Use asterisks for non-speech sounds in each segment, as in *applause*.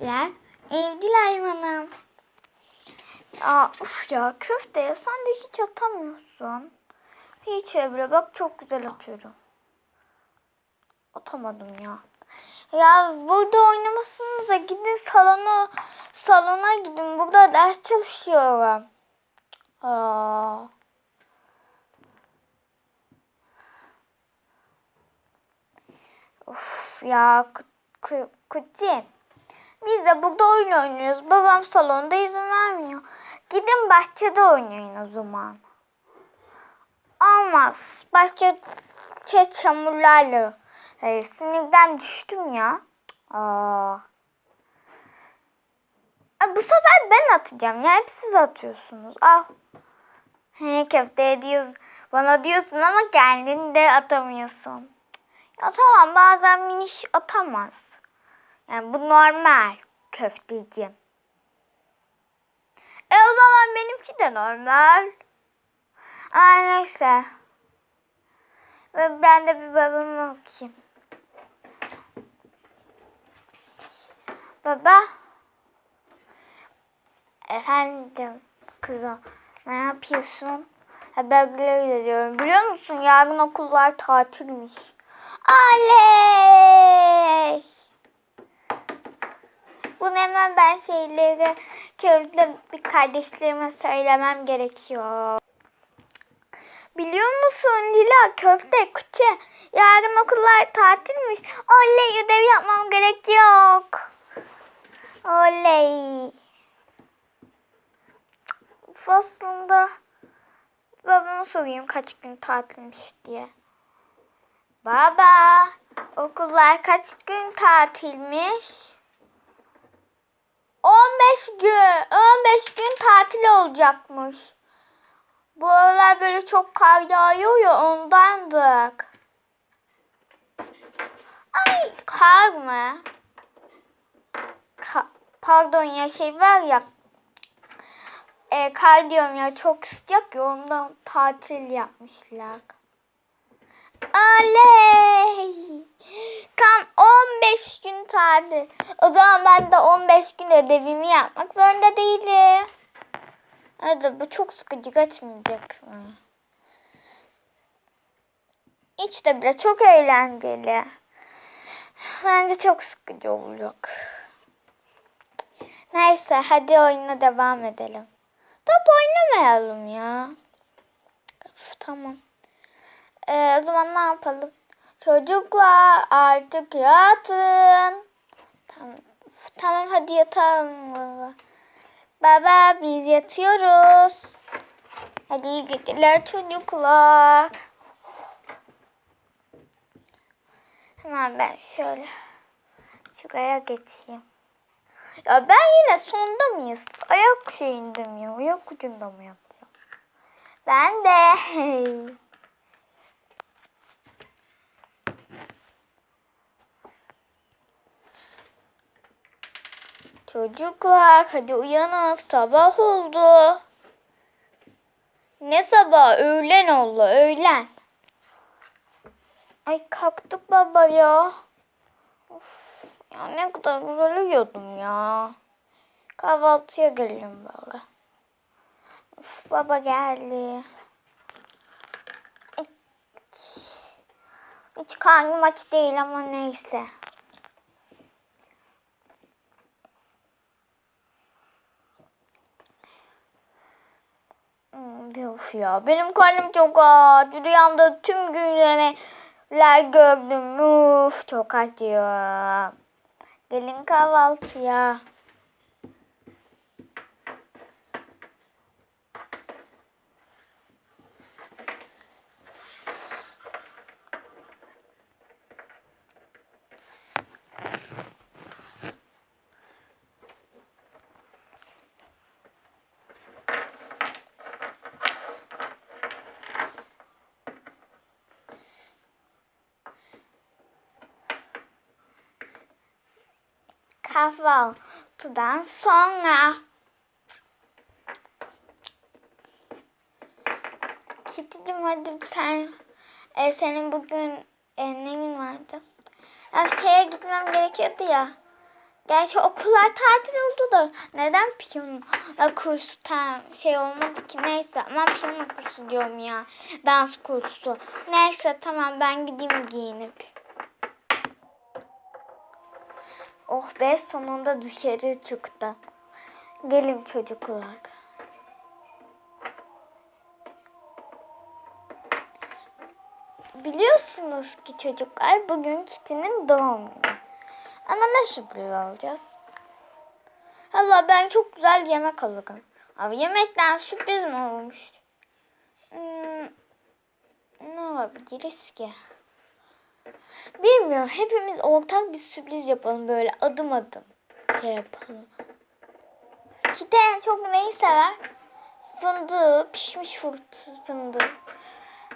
etmişler. Evcil hayvanım. Ya uf ya köfte ya sen de hiç atamıyorsun. Hiç Emre bak çok güzel atıyorum. Atamadım ya. Ya burada oynamasınıza gidin salona salona gidin burada ders çalışıyorum. Aa. Of ya Kuti. Biz de burada oyun oynuyoruz. Babam salonda izin vermiyor. Gidin bahçede oynayın o zaman. Olmaz. Bahçe şey, çamurlarla. Hey, sinirden düştüm ya. Aa. Bu sefer ben atacağım ya. Hep siz atıyorsunuz. Al. He, köfte ediyoruz. Bana diyorsun ama kendini de atamıyorsun. Ya tamam bazen miniş atamaz. Yani bu normal köfteci. E o zaman benimki de normal. Aa neyse. Ben de bir babama bakayım. Baba. Efendim kızım ne yapıyorsun? Haberleri yazıyorum. Biliyor musun yarın okullar tatilmiş. Aley! Bunu hemen ben şeyleri köylü bir kardeşlerime söylemem gerekiyor. Biliyor musun Lila köfte kutu yarın okullar tatilmiş. Oley ödev yapmam gerek yok. Oley. Aslında babama sorayım kaç gün tatilmiş diye. Baba okullar kaç gün tatilmiş? 15 gün. 15 gün tatil olacakmış. Bu aralar böyle çok kar yağıyor ya ondandık. Ay kar mı? Ka- pardon ya şey var ya. E, kar diyorum ya çok sıcak ya ondan tatil yapmışlar. Aley! Tam 15 gün tatil. O zaman ben de 15 gün ödevimi yapmak zorunda değilim. Hadi bu çok sıkıcı kaçmayacak mı? Hiç de bile çok eğlenceli. Bence çok sıkıcı olacak. Neyse hadi oyuna devam edelim. Top oynamayalım ya. Of, tamam. Ee, o zaman ne yapalım? Çocuklar artık yatın. Tamam, tamam hadi yatalım baba. Baba biz yatıyoruz. Hadi iyi geceler çocuklar. Hemen ben şöyle şuraya geçeyim. Ya ben yine sonda mıyız? Ayak şeyinde mi? Ayak ucunda mı yatıyor? Ben de. *laughs* Çocuklar hadi uyanın sabah oldu. Ne sabah öğlen oldu öğlen. Ay kalktık baba ya. Of, ya ne kadar güzel uyuyordum ya. Kahvaltıya gelelim böyle. Of, baba geldi. Hiç karnım aç değil ama neyse. Hmm, Of ya benim karnım çok aç. Rüyamda tüm günlerler gördüm. Uf çok acıyor. Gelin kahvaltıya. Kahvaltıdan sonra. Kiticim hadi sen e, senin bugün e, neyin vardı? Ya şeye gitmem gerekiyordu ya. Gerçi okullar tatil oldu da neden piyano kursu tam şey olmadı ki neyse ama piyano kursu diyorum ya dans kursu neyse tamam ben gideyim giyinip oh be sonunda dışarı çıktı gelin çocuklar biliyorsunuz ki çocuklar bugün Kitty'nin doğum günü ama ne sürpriz alacağız? Allah ben çok güzel yemek alırım. Abi yemekten sürpriz mi olmuş? Hmm, ne olabiliriz ki? Bilmiyorum. Hepimiz ortak bir sürpriz yapalım böyle adım adım şey yapalım. Kite en çok neyi sever? Fındığı, pişmiş fındığı.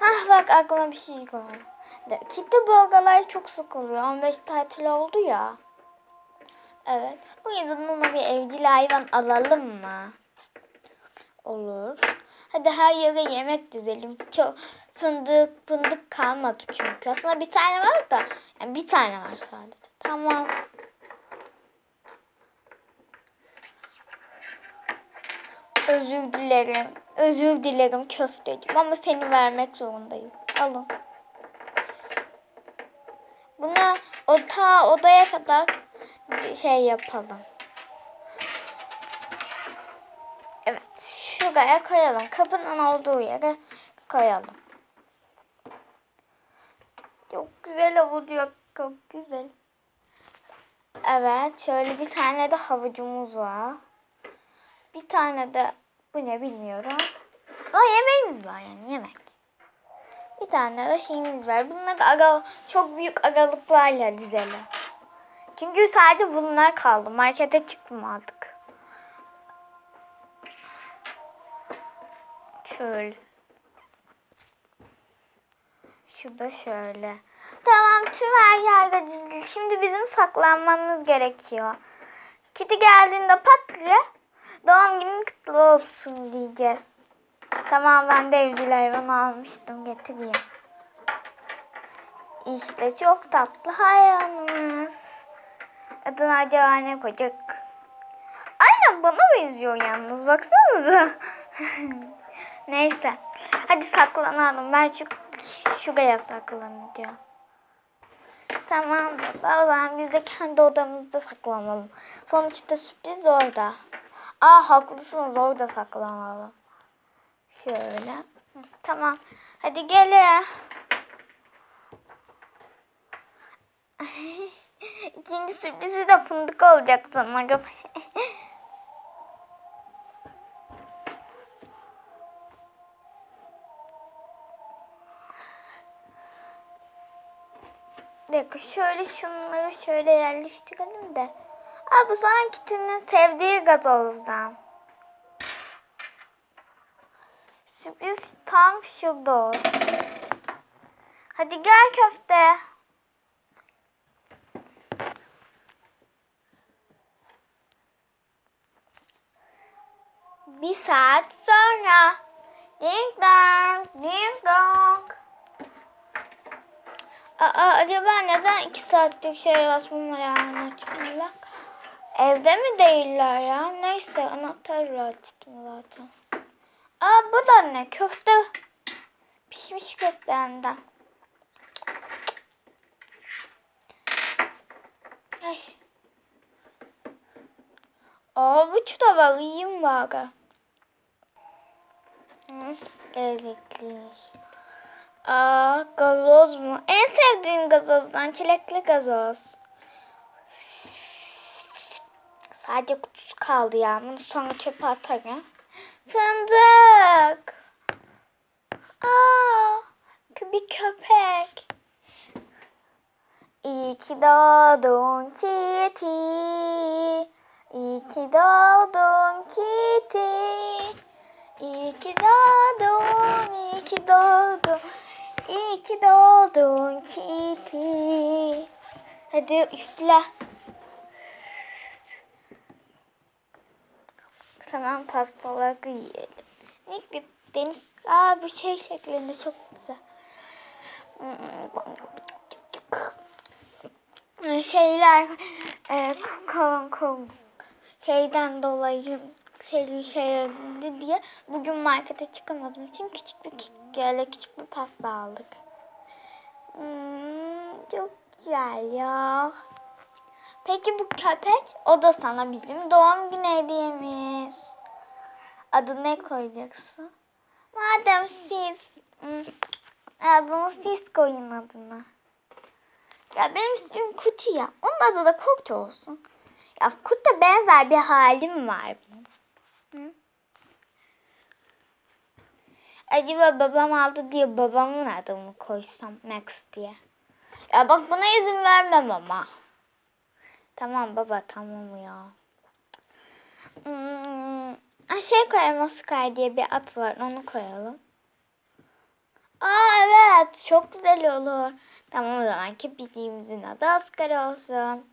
Hah bak aklıma bir şey geldi. Kitle bu çok sık oluyor. 15 tatil oldu ya. Evet. Bu yüzden ona bir evcil hayvan alalım mı? Olur. Hadi her yere yemek dizelim. Çok fındık fındık kalmadı çünkü. Aslında bir tane var da yani bir tane var sadece. Tamam. Özür dilerim. Özür dilerim köfteciğim ama seni vermek zorundayım. Alın. Buna o ta odaya kadar şey yapalım. Evet, şuraya koyalım. Kapının olduğu yere koyalım. Çok güzel oluyor. Çok güzel. Evet, şöyle bir tane de havucumuz var. Bir tane de bu ne bilmiyorum. Ama yemeğimiz var yani yemek. Bir tane de şeyimiz var. Bunları aga, çok büyük aralıklarla dizelim. Çünkü sadece bunlar kaldı. Markete çıkmadık. Şöyle. Şurada şöyle. Tamam tüm her yerde dizili. Şimdi bizim saklanmamız gerekiyor. Kitty geldiğinde pat diye doğum günün kutlu olsun diyeceğiz. Tamam ben de evcil hayvan almıştım getireyim. İşte çok tatlı hayvanımız. Adını acaba ne koyacak? Aynen bana benziyor yalnız baksanıza. *laughs* Neyse. Hadi saklanalım. Ben şu şuraya saklanacağım. Tamam baba. Ben biz de kendi odamızda saklanalım. Sonuçta sürpriz orada. Aa haklısınız orada saklanalım. Şöyle. Tamam. Hadi gelin. *laughs* İkinci sürprizi de fındık olacak sanırım. Bir şöyle şunları şöyle yerleştirelim de. Aa bu sana Kitty'nin sevdiği gazozdan. Sürpriz tam şurada olsun. Hadi gel köfte. Acaba neden iki saatlik şey basmam yani açmıyorlar? Evde mi değiller ya? Neyse anahtarla açtım zaten. Aa bu da ne? Köfte. Pişmiş köftenden. Ay. Avuç da var. Yiyeyim bari. Hı, lezzetliymiş. Aa, gazoz mu? En sevdiğim gazozdan çilekli gazoz. Sadece kutusu kaldı ya. Bunu sonra çöpe atarım. Fındık. Aa, bir köpek. İyi ki doğdun Kitty. İyi ki doğdun Kitty. İyi ki doğdun, iyi ki doğdun. İyi ki doğdun Kitty. Hadi üfle. Tamam pastaları yiyelim. İlk bir deniz... Aa bu şey şeklinde çok güzel. Şeyler... e, kalın kalın şeyden dolayı şey şey öldü diye bugün markete çıkamadım için küçük bir böyle küçük bir pasta aldık. Hmm, çok güzel ya. Peki bu köpek o da sana bizim doğum günü hediyemiz. Adı ne koyacaksın? Madem siz hmm, adını siz koyun adını. Ya benim ismim Kuti ya. Onun adı da Kuti olsun. Ya Kut'a benzer bir halim var benim. Hı? Acaba babam aldı diye babamın adını koysam Max diye. Ya bak buna izin vermem ama. Tamam baba tamam ya. Hmm, şey koyalım Oscar diye bir at var onu koyalım. Aa evet çok güzel olur. Tamam o zaman ki bildiğimizin adı Oscar olsun.